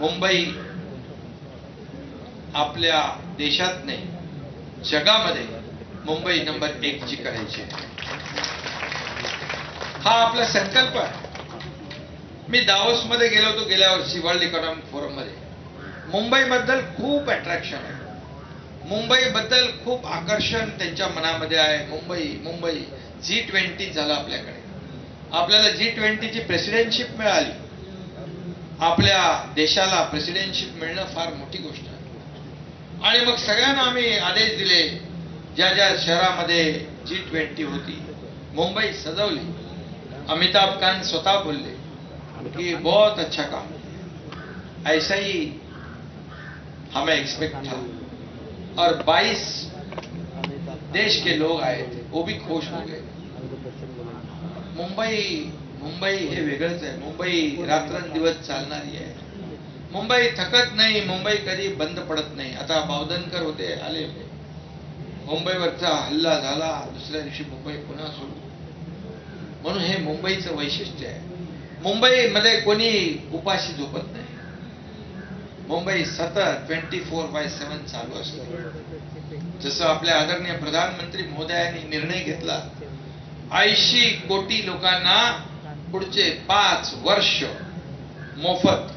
मुंबई आपल्या देशात नाही जगामध्ये मुंबई नंबर एक ची करायची हा आपला संकल्प आहे. मी दावोस मध्ये गेलो होतो गेल्या वर्षी वर्ल्ड इकॉनॉमिक फोरममध्ये मुंबईबद्दल खूप अट्रॅक्शन आहे. मुंबईबद्दल खूप आकर्षण त्यांच्या मनामध्ये आहे. मुंबई मुंबई जी ट्वेंटी झालं आपल्याकडे. आपल्याला जी ट्वेंटीची प्रेसिडेंटशिप मिळाली. आपल्या देशाला प्रेसिडेंटशिप मिळणं फार मोठी गोष्ट आहे. आणि मग सगळ्यांना आम्ही आदेश दिले ज्या ज्या शहरामध्ये जी ट्वेंटी होती. मुंबई सजवली. अमिताभ कांत स्वतः बोलले कि बहुत अच्छा काम. ऐसा ही हमें एक्सपेक्ट था. और 22 देश के लोग आए थे वो भी खुश हो गए. मुंबई मुंबई हे वेगळंच आहे. मुंबई रात्रंदिवस चालणारी आहे. मुंबई थकत नाही. मुंबई कधी बंद पडत नाही. आता बावधनकर होते आले होते. मुंबईवरचा हल्ला झाला. दुसऱ्या दिवशी मुंबई पुन्हा सुरू. म्हणून हे मुंबईचं वैशिष्ट्य आहे. मुंबईमध्ये कोणी उपाशी झोपत नाही. मुंबई सतत ट्वेंटी फोर बाय सेवन चालू असते. जसं आपल्या आदरणीय प्रधानमंत्री मोदयांनी निर्णय घेतला ऐंशी कोटी लोकांना पुढचे पाच वर्ष मोफत